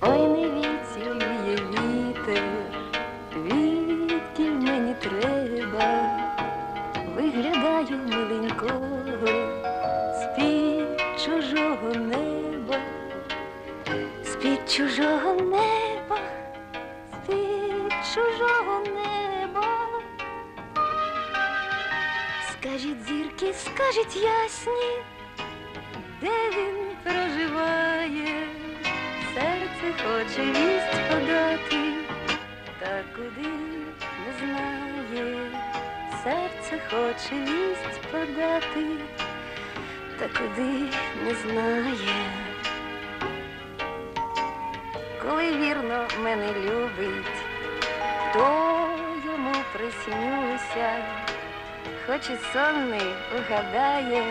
Ой, не віцює вітер, відкіль мені треба, виглядаю миленького з-під чужого неба, з-під чужого неба, Скажіть зірки, скажіть ясні, де він проживає, серце хоче вість подати, та куди не знає, серце хоче вість подати, та куди не знає. Коли вірно мене любить, то йому приснюся, хоч і сонний угадає,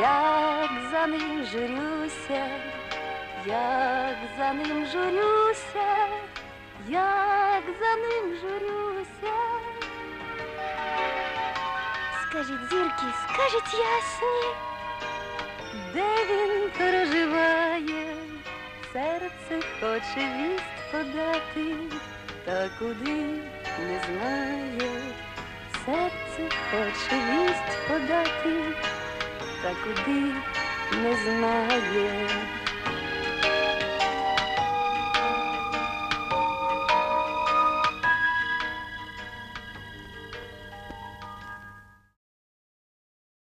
як за ним журюся, як за ним журюся, як за ним журюся. Скажіть зірки, скажіть ясні, де він проживає, серце хоче вість подати, та куди не знає, серце хоче вість подати, та куди не знає.